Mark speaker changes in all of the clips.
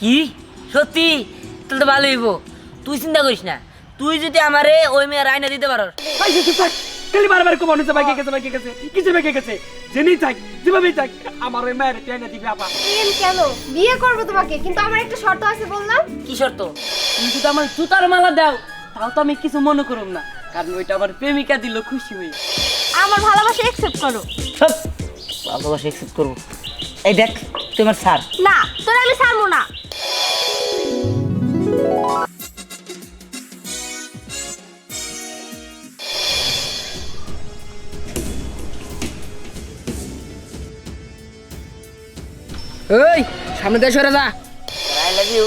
Speaker 1: কি? সত্যি? তাহলে তো ভালো হইব। তুই চিন্তা করিস না। তুই যদি আমারে ওই মেয়ের আয়না দিতে পারো
Speaker 2: ভাই থাক খালি বারবার ভাই কে গেছে ভাই কে গেছে কিছু ভাই কে গেছে। জেনেই থাক যেভাবেই থাক আমার ওই মায়ের টেনে দিবে আপা।
Speaker 3: এম কেন? বিয়ে করব তোমাকে কিন্তু আমার একটা শর্ত আছে বললাম
Speaker 1: কি শর্ত?
Speaker 4: তুমি যদি আমার জুতার মালা দাও তাও তো আমি কিছু মনে করব না। কারণ ওইটা আমার প্রেমিকা দিল খুশি হই
Speaker 3: আমার ভালোবাসা একসেপ্ট করো।
Speaker 1: ভালোবাসা একসেপ্ট করব। এই দেখ তুই আমার স্যার
Speaker 3: না তোর আমি ছাড়বো না।
Speaker 5: এই সামনে দেশ যা।
Speaker 1: আই লাভ ইউ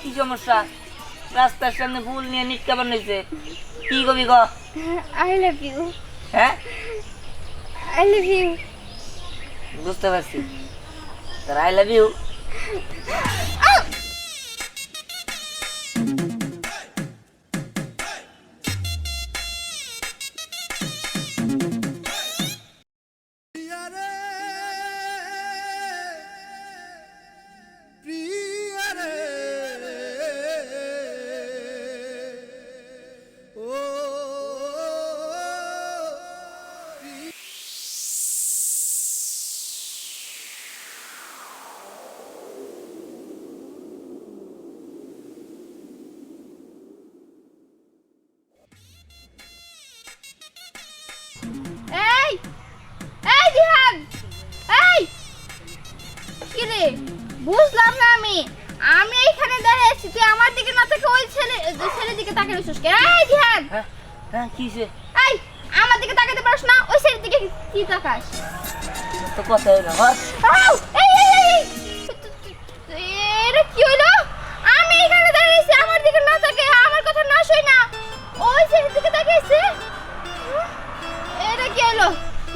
Speaker 1: কি সমস্যা? রাস্তার সামনে ফুল নিয়ে নিটকা বানাইছে কি কবি ক
Speaker 3: আই লাভ ইউ
Speaker 1: হ্যাঁ?
Speaker 3: আই লাভ ইউ
Speaker 1: বুঝতে পারছি। তোর আই লাভ ইউ
Speaker 3: রে বুঝলাম না আমি। আমি এইখানে দাঁড়িয়ে আছি তুই আমার দিকে না থেকে ওই ছেলে ছেলের দিকে তাকিয়ে রইছিস কে? এই জিহাদ!
Speaker 1: হ্যাঁ কি হইছে?
Speaker 3: এই আমার দিকে তাকাতে পারিস না ওই ছেলের দিকে কি তাকাস?
Speaker 1: তো কথা হর
Speaker 3: আউ! এই এই এই! এটা কি হইল? আমি এখানে দাঁড়িয়েছি আমার দিকে না তাকে আমার কথা না শুই না ওই ছেলের দিকে তাকিয়েছে এটা কি হলো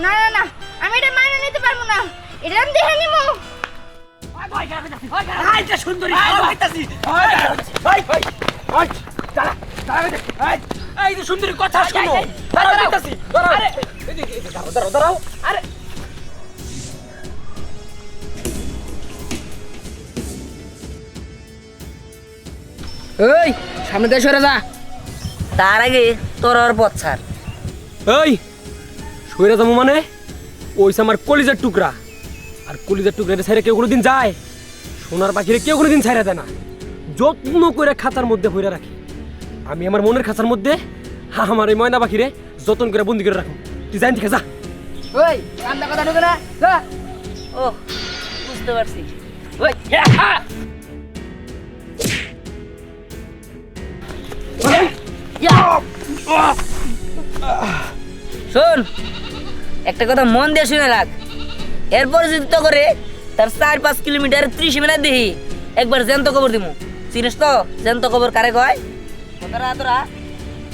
Speaker 3: না না না আমি এটা মানে নিতে পারব না। এটা আমি দেখে নিবো।
Speaker 2: আইটা সুন্দরী আইতাছি ভাই ভাই ভাই দাঁড়া দাঁড়া এই এই যে সুন্দরী কথা শুনো দাঁড়াও আইতাছি দাঁড়াও। এদিকে এদিকে দাঁড়াও দাঁড়াও দাঁড়াও। আরে।
Speaker 5: এই সামনে দিয়ে সরে যা।
Speaker 1: তার আগে তোর ওর পথ ছাড়।
Speaker 2: এই সইরা যাব মানে? ওইসে আমার কলিজার টুকরা। আর কলিজার টুকরা ছাইরে কেউ কোনোদিন যায়? সোনার পাখিরে কেউ কোনোদিন ছাইরা দেয় না। যত্ন করে খাঁচার মধ্যে ভরে রাখি। আমি আমার মনের খাঁচার মধ্যে হা আমার এই ময়না পাখিরে যত্ন করে বন্দি করে রাখো তুই জানি ঠিক যা।
Speaker 5: ওই কান্দা কথা ঢুকে না। যা।
Speaker 1: ও বুঝতে পারছি।
Speaker 2: ওই,
Speaker 1: শোন একটা কথা মন দিয়ে শুনে রাখ। এরপর যদি তো করে তার চার পাঁচ কিলোমিটার ত্রিশ মিনিট দেখি। একবার জ্যান্ত কবর দিমু। চিনিস তো? জ্যান্ত কবর কারে কয়? তোরা তোরা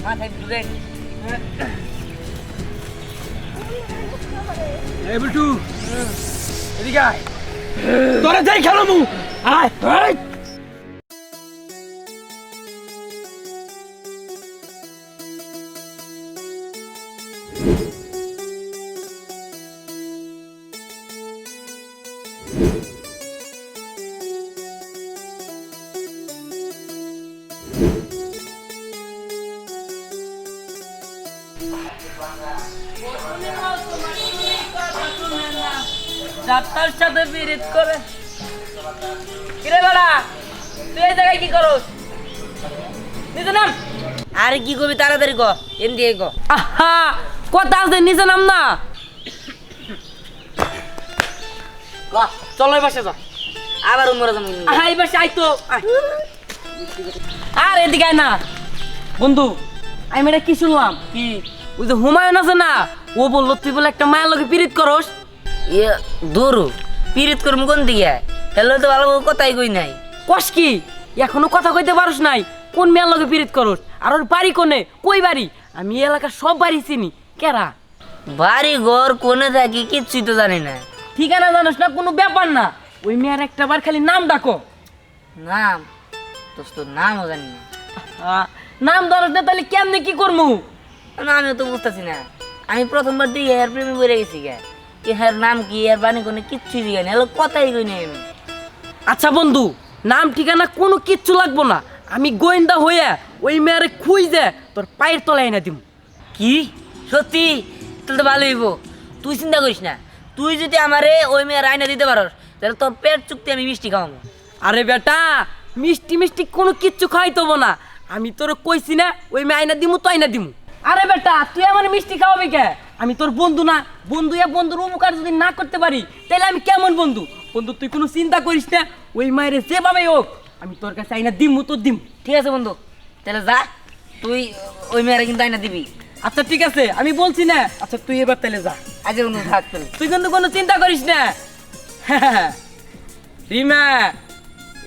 Speaker 1: মাথায় ঢুকে
Speaker 2: এদিকে তোরা যাই খেলো মু। আয়
Speaker 4: যাত্রার সাথে বিরিত করে। কিরে বেড়া তুই এই জায়গায় কি করস? নিজে নাম?
Speaker 1: আরে কি করবি তাড়াতাড়ি ক
Speaker 4: আহা কথা আছে নিজে নাম না? চলো এবার যা।
Speaker 1: আবার উমরা যাব।
Speaker 4: আহা এবার আইতো আয়। আর এদিকে না। বন্ধু আমি এটা কি শুনলাম? কি ওই যে হুমায়ুন আছে না ও বলল তুই বলে একটা মায়ের লোকে পিরিত করস?
Speaker 1: ইয়ে দূর পিরিত করব কোন দিকে? হ্যালো তো ভালো কথাই কই নাই।
Speaker 4: কস কি? এখনও কথা কইতে পারস নাই। কোন মেয়ের লগে পিরিত করস? আর ওর বাড়ি কোনে? কই বাড়ি? আমি এই এলাকার সব বাড়ি চিনি। কেরা?
Speaker 1: বাড়ি ঘর কোনে থাকি কিচ্ছুই তো জানি না।
Speaker 4: ঠিকানা জানোস না? কোনো ব্যাপার না। ওই মেয়ের একটা বার খালি নাম ডাকো।
Speaker 1: নাম? দোস্ত নামও জানি না।
Speaker 4: আহ, নাম ধরস না তাহলে কেমনে কি করমু?
Speaker 1: না আমিও তো বুঝতেছি না। আমি প্রথমবার দিকে এর প্রেমে পড়ে গেছি গে। কি হ্যার নাম কি এর বাণী কোনে কিচ্ছু দিকে না হলো কথাই কই নাই আমি।
Speaker 4: আচ্ছা বন্ধু নাম ঠিকানা কোনো কিচ্ছু লাগবো না। আমি গোয়েন্দা হইয়া ওই মেয়েরে খুঁজে তোর পায়ের তলায় এনে দিম।
Speaker 1: কি? সত্যি? তাহলে তো ভালো হইব। তুই চিন্তা করিস না। তুই যদি আমারে ওই মেয়ের আয়না দিতে পারস তাহলে তোর পেট চুক্তি আমি মিষ্টি খাওয়াবো
Speaker 4: আরে বেটা মিষ্টি মিষ্টি কোনো কিচ্ছু খাইতব না। আমি তোর কইছি না ওই মেয়ে আইনা দিমু তো আইনা দিমু। আরে বেটা তুই আমার মিষ্টি খাওয়াবি কে? আমি তোর বন্ধু না। বন্ধু ইয়া বন্ধুর উপকার যদি না করতে পারি তাহলে আমি কেমন বন্ধু? বন্ধু তুই কোনো চিন্তা করিস না। ওই মায়ের যেভাবে হোক আমি তোর কাছে আইনা দিমু তোর দিম।
Speaker 1: ঠিক আছে বন্ধু তাহলে যা তুই ওই মেয়েরা কিন্তু আইনা দিবি।
Speaker 4: আচ্ছা ঠিক আছে আমি বলছি না। আচ্ছা তুই এবার তাহলে যা।
Speaker 1: আজ বন্ধু থাক তাহলে।
Speaker 4: তুই কিন্তু কোনো চিন্তা করিস না। রিমা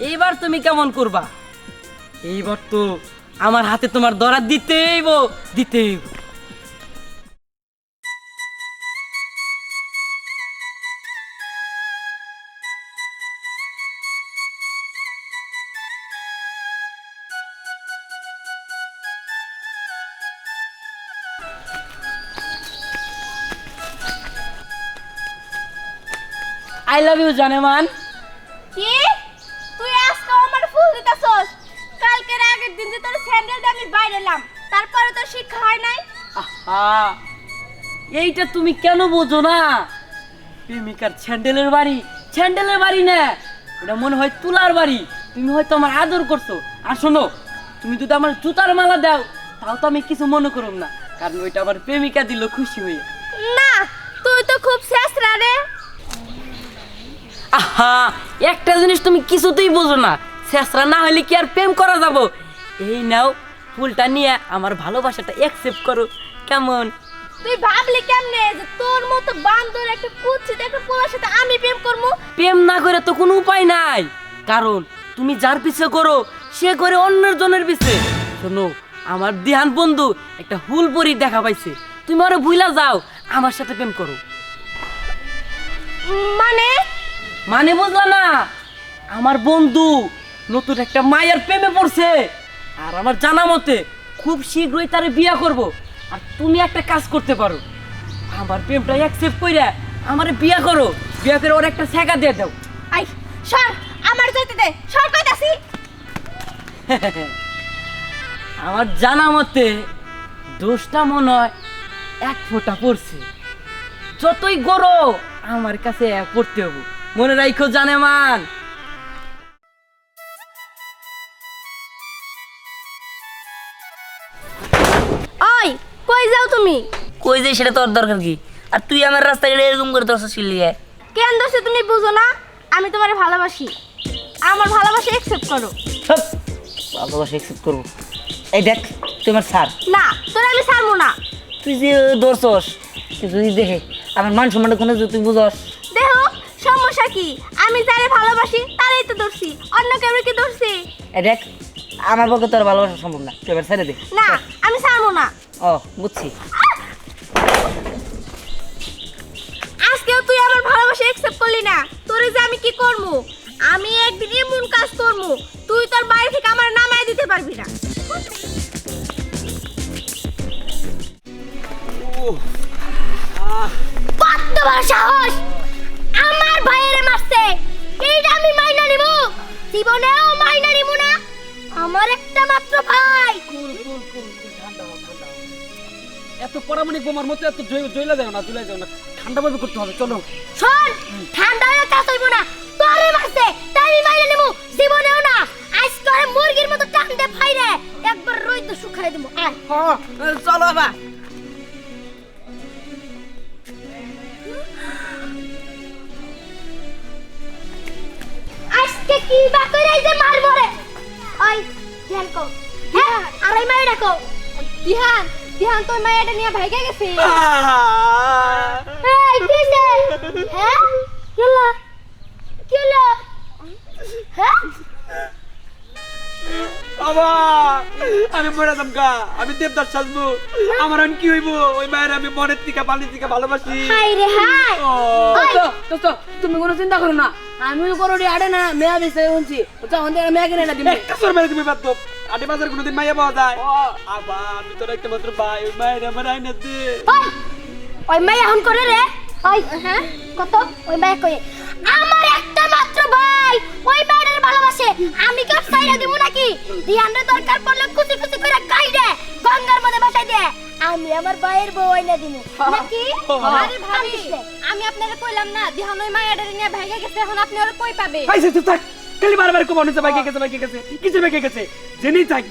Speaker 4: এইবার তুমি কেমন করবা? এইবার তো আমার হাতে তোমার দরা দিতেইব দিতেইব আই লাভ ইউ জানেমান
Speaker 3: কি? তুই আজকে আমার ফুল দিতাছস? কালকের আগের দিন যে তোর স্যান্ডেল আমি বাইরে এলাম তারপরে তোর শিক্ষা হয় নাই?
Speaker 4: আহা! এইটা তুমি কেন বোঝো না? প্রেমিকার স্যান্ডেলের বাড়ি স্যান্ডেলের বাড়ি না? এটা মনে হয় তুলার বাড়ি। তুমি হয়তো আমার আদর করছ। আর শোনো তুমি যদি আমার জুতার মালা দাও তাও তো আমি কিছু মনে করব না কারণ ওইটা আমার প্রেমিকা দিল খুশি হয়ে।
Speaker 3: না তুই তো খুব শেষরা রে।
Speaker 4: আহা! একটা জিনিস তুমি কিছুতেই বোঝো না। শেষরা না হলে কি আর প্রেম করা যাব? এই নাও ফুলটা নিয়ে আমার ভালোবাসাটা অ্যাকসেপ্ট করো। কেমন?
Speaker 3: তুই ভাবলি কেমনে যে তোর মতো বান্দর একটা কুচ্ছিত একটা পোলার সাথে আমি প্রেম করব?
Speaker 4: প্রেম না করে তো কোনো উপায় নাই। কারণ তুমি যার পিছে করো সে করে অন্যের জনের পিছে। শোনো আমার দিহান বন্ধু একটা হুলপরি দেখা পাইছে। তুমি আরও ভুলা যাও আমার সাথে প্রেম করো।
Speaker 3: মানে?
Speaker 4: মানে বুঝলা না আমার বন্ধু নতুন একটা মায়ের প্রেমে পড়ছে। আর আমার জানা মতে খুব শীঘ্রই তার বিয়া করব। আর তুমি একটা কাজ করতে পারো। আমার প্রেমটা অ্যাকসেপ্ট কইরা আমারে বিয়া করো। বিয়া করে ওর একটা ছেঁকা দিয়ে দাও।
Speaker 3: আই সর আমার যেতে দে। সর কইতাছি।
Speaker 4: আমার জানা মতে দোষটা মনে হয় এক ফোঁটা পড়ছে। যতই গরো আমার কাছে পড়তে হব। মনে রাখো জানে মান।
Speaker 3: কই যাও তুমি?
Speaker 1: কই যে সেটা তোর দরকার কি? আর তুই আমার রাস্তায় এরকম করে তোর শিল্লি
Speaker 3: কেন দোষে তুমি বুঝো না? আমি তোমারে ভালোবাসি। আমার ভালোবাসা একসেপ্ট করো।
Speaker 1: সব ভালোবাসা একসেপ্ট করব। এই দেখ তুই আমার স্যার।
Speaker 3: না তোর আমি ছাড়বো না।
Speaker 1: তুই যে তুই যদি দেখে আমার মান সম্মানটা কোনো যদি তুই বুঝস।
Speaker 3: দেখো সমস্যা কি? আমি যারে ভালোবাসি তারই তো দোষী অন্য কেউ কি দোষী
Speaker 1: এই দেখ আমার পক্ষে তোর ভালোবাসা সম্ভব না। তুই এবার ছেড়ে দে।
Speaker 3: না আমি ছাড়বো না।
Speaker 1: ও, বুঝছি।
Speaker 3: আজকেও তুই আমার ভালোবাসা একসেপ্ট করলি না। তোরে যে আমি কি করব আমি একদিন এমন কাজ করব তুই তোর বাড়ি থেকে আমার নামায় দিতে পারবি না। কত বড় সাহস! আমার ভাইয়েরে মারছে। এইটা আমি মাইনা নিব জীবনেও মাইনা নিব না। আমার একটা মাত্র ভাই।
Speaker 2: এত পরামানিক বোমার মতো এত জয়লা যাও না জয়লা যাও না। ঠান্ডা ভাবে করতে হবে চলো।
Speaker 6: শোন ঠান্ডা হয়ে কাজ হইব না। তোরে মারছে তাই মাইরে নেব জীবনেও না আজ তোরে মুরগির মতো টান দে ফাইরে একবার রই তো শুকাই দেবো আয়।
Speaker 4: চলো বাবা
Speaker 6: আজকে কি বা করে এই যে মারবো রে? ওই ধ্যান কো হ্যাঁ আর এই মাইরে কো
Speaker 7: দিহান দিহান তোর মায়েরটা নিয়ে ভাইগে গেছে।
Speaker 6: এই কিসে হ্যাঁ? কেলা কেলা হ্যাঁ?
Speaker 2: বাবা আমি মরে গা আমি দেবদাস সাজবো। আমার কি হইব? ওই মায়ের আমি মনের থেকে পানির থেকে ভালোবাসি।
Speaker 6: হাই রে হাই
Speaker 4: দোস্ত তুমি কোনো চিন্তা করো না। আমিও করো রে আড়ে না মেয়া বুঝছ আমাদের মেয়া কিনে না দিবে।
Speaker 2: একটা সর মেরে তুমি বাদ দাও আটে বাজার কোনোদিন মাইয়া পাওয়া যায়? আবা আমি তোর একটা মাত্র ভাই ওই মায়ের আমার আইনা দে।
Speaker 6: ওই ওই এখন করে রে? ওই হ্যাঁ? কত? ওই মেয়ে কই? আমার একটা মাত্র ভাই ওই মেয়েটার ভালোবাসে। আমি কি সাইরা দিব নাকি? দিয়ানরে দরকার পড়লে কুচি কুচি করে কাই দে গঙ্গার মধ্যে বসাই দে। আমি আমার ভাইয়ের বউ আইনা দিব নাকি?
Speaker 7: আরে ভাবি আমি আপনারে কইলাম না দিহান ওই মায়েরটা নিয়ে ভাইগে গেছে এখন আপনি ওরা কই পাবে
Speaker 2: ভাই সে থাক। খালি বারবার কো মনে গেছে? বাইকে গেছে? কিছু জেনেই থাক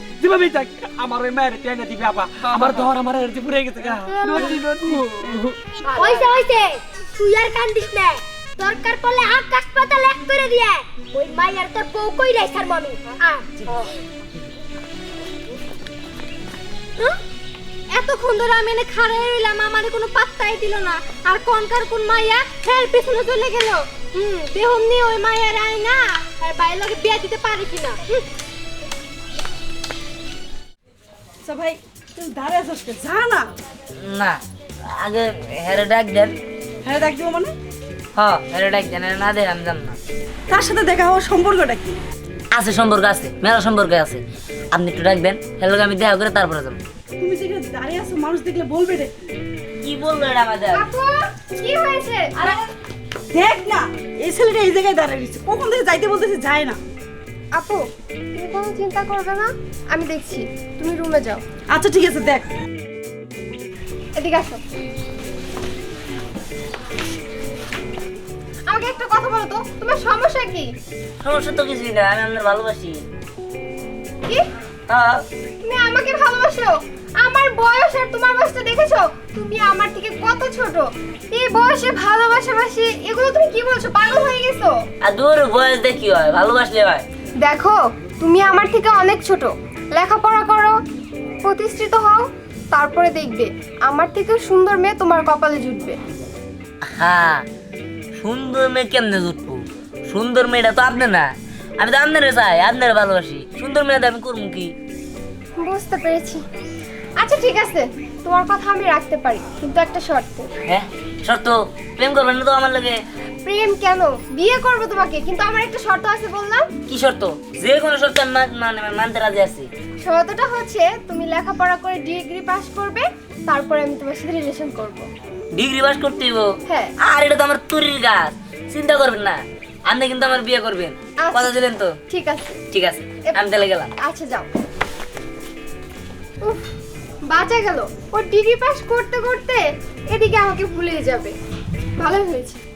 Speaker 2: থাক, আমার ওই মায়ের টেনে আপা। আমার ধর, আমার পুরে গেছে গা।
Speaker 6: ওইসে ওইসে তুই আর কান্দিস না। দরকার পড়লে এক করে দিয়ে। ওই মাইয়ার তোর বউ কই রে স্যার মামি?
Speaker 7: এতক্ষণ ধরে আমি এনে খাড়াই রইলাম কোনো পাত্তাই দিল না। আর কোনকার কোন মাইয়া ফের পিছনে চলে গেল। হুম নিয়ে ওই মাইয়ার আয় না আর বাইরের লোকে বিয়ে দিতে পারে কিনা? হুম।
Speaker 8: ভাই তুই ধারে আসিস কে? যা না।
Speaker 1: না আগে হেরে ডাক দেন।
Speaker 8: হ্যাঁ দেখ দিব মানে?
Speaker 1: হ হেরে ডাক দেন না দেন আমি জান না।
Speaker 8: তার সাথে দেখা হওয়ার সম্পর্কটা কি?
Speaker 1: আছে সম্পর্ক আছে মেলা সম্পর্ক আছে। আপনি একটু ডাকবেন হেলোকে আমি দেখা করে তারপরে যাব।
Speaker 8: তুমি যেখানে দাঁড়িয়ে আছো মানুষ দেখলে বলবে রে।
Speaker 1: কি বলল এটা আমাদের?
Speaker 7: কি হয়েছে?
Speaker 8: দেখ না এই ছেলেটা এই জায়গায় দাঁড়িয়ে রয়েছে। কখন থেকে যাইতে বলতেছে যায় না।
Speaker 7: আপু তুমি কোনো চিন্তা করবে না আমি দেখছি। তুমি রুমে যাও।
Speaker 8: আচ্ছা ঠিক আছে দেখ।
Speaker 7: এদিকে আসো। আমাকে একটা কথা বলো তো তোমার সমস্যা কি?
Speaker 1: সমস্যা তো কিছুই না আমি আপনার ভালোবাসি।
Speaker 7: কি?
Speaker 1: হ্যাঁ।
Speaker 7: তুমি আমাকে ভালোবাসো? আমার বয়স আর তোমার বয়সটা দেখেছ? তুমি আমার থেকে কত ছোট? এই বয়সে ভালোবাসাবাসি এগুলো তুমি কি বলছো? পাগল হয়ে গেছো?
Speaker 1: আর দূর বয়স কি হয়? ভালোবাসলে হয়।
Speaker 7: দেখো তুমি আমার থেকে অনেক ছোট। লেখাপড়া করো প্রতিষ্ঠিত হও তারপরে দেখবে আমার থেকে সুন্দর মেয়ে তোমার কপালে জুটবে।
Speaker 1: হ্যাঁ সুন্দর মেয়ে কেমনে জুটবো? সুন্দর মেয়েটা তো আপনি না। আমি তো আপনার চাই আপনার ভালোবাসি। সুন্দর মেয়েটা আমি করব কি?
Speaker 7: বুঝতে পেরেছি। আচ্ছা ঠিক আছে। তোমার কথা আমি রাখতে পারি কিন্তু একটা শর্তে।
Speaker 1: হ্যাঁ শর্ত? প্রেম করবেন না তো আমার লাগে?
Speaker 7: প্রেম কেন? বিয়ে করব তোমাকে কিন্তু আমার একটা শর্ত আছে বললাম।
Speaker 1: কি শর্ত? যে কোনো শর্ত আমি মান- মানে মানতে রাজি আছি।
Speaker 7: শর্তটা হচ্ছে তুমি লেখাপড়া করে ডিগ্রি পাস করবে তারপরে আমি তোমার সাথে রিলেশন করব।
Speaker 1: ডিগ্রি পাস করতে হইব?
Speaker 7: হ্যাঁ।
Speaker 1: আর এটা তো আমার তুরির গাছ চিন্তা করবেন না। আপনি কিন্তু আমার বিয়ে করবেন।
Speaker 7: আচ্ছা।
Speaker 1: কথা দিলেন তো?
Speaker 7: ঠিক আছে।
Speaker 1: ঠিক আছে আমি তাহলে গেলাম।
Speaker 7: আচ্ছা যাও। উফ। বাঁচা গেল। ও ডিগ্রি পাস করতে করতে এদিকে আমাকে ভুলে যাবে। ভালো হয়েছে।